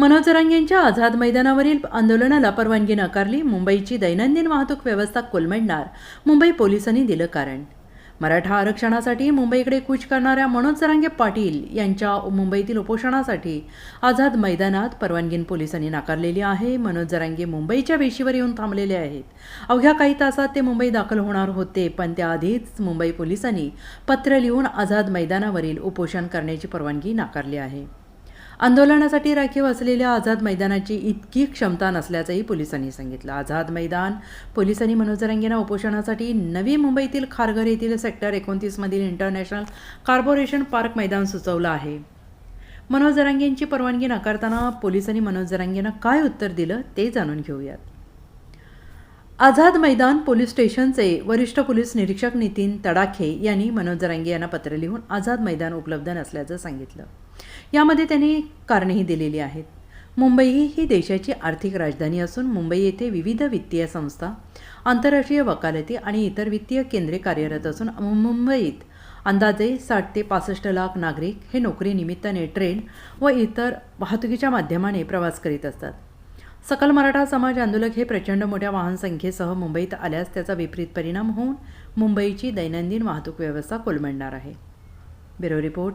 मनोज जरांगेंच्या आझाद मैदानावरील आंदोलनाला परवानगी नाकारली. मुंबईची दैनंदिन वाहतूक व्यवस्था कोलमडणार. मुंबई पोलिसांनी दिलं कारण. मराठा आरक्षणासाठी मुंबईकडे कूच करणाऱ्या मनोज जरांगे पाटील यांच्या मुंबईतील उपोषणासाठी आझाद मैदानात परवानगी पोलिसांनी नाकारलेली आहे. मनोज जरांगे मुंबईच्या वेशीवर येऊन थांबलेले आहेत. अवघ्या काही तासात ते मुंबई दाखल होणार होते पण त्याआधीच मुंबई पोलिसांनी पत्र लिहून आझाद मैदानावरील उपोषण करण्याची परवानगी नाकारली आहे. आंदोलनासाठी राखीव असलेल्या आझाद मैदानाची इतकी क्षमता नसल्याचंही पोलिसांनी सांगितलं. आझाद मैदान पोलिसांनी मनोजरांगेना उपोषणासाठी नवी मुंबईतील खारघर येथील सेक्टर एकोणतीसमधील इंटरनॅशनल कॉर्पोरेशन पार्क मैदान सुचवलं आहे. मनोज जरांगेंची परवानगी नाकारताना पोलिसांनी मनोज जरांगेंना काय उत्तर दिलं ते जाणून घेऊयात. आझाद मैदान पोलीस स्टेशनचे वरिष्ठ पोलीस निरीक्षक नितीन तडाखे यांनी मनोज जरांगे यांना पत्र लिहून आझाद मैदान उपलब्ध नसल्याचं सांगितलं. यामध्ये त्यांनी कारणेही दिलेली आहेत. मुंबई ही देशाची आर्थिक राजधानी असून मुंबई येथे विविध वित्तीय संस्था आंतरराष्ट्रीय वकालती आणि इतर वित्तीय केंद्रे कार्यरत असून मुंबईत अंदाजे साठ ते पासष्ट लाख नागरिक हे नोकरीनिमित्ताने ट्रेन व इतर वाहतुकीच्या माध्यमाने प्रवास करीत असतात. सकल मराठा समाज आंदोलक हे प्रचंड मोठ्या वाहन संख्येसह मुंबईत आल्यास त्याचा विपरीत परिणाम होऊन मुंबईची दैनंदिन वाहतूक व्यवस्था कोलमडणार आहे. Bureau report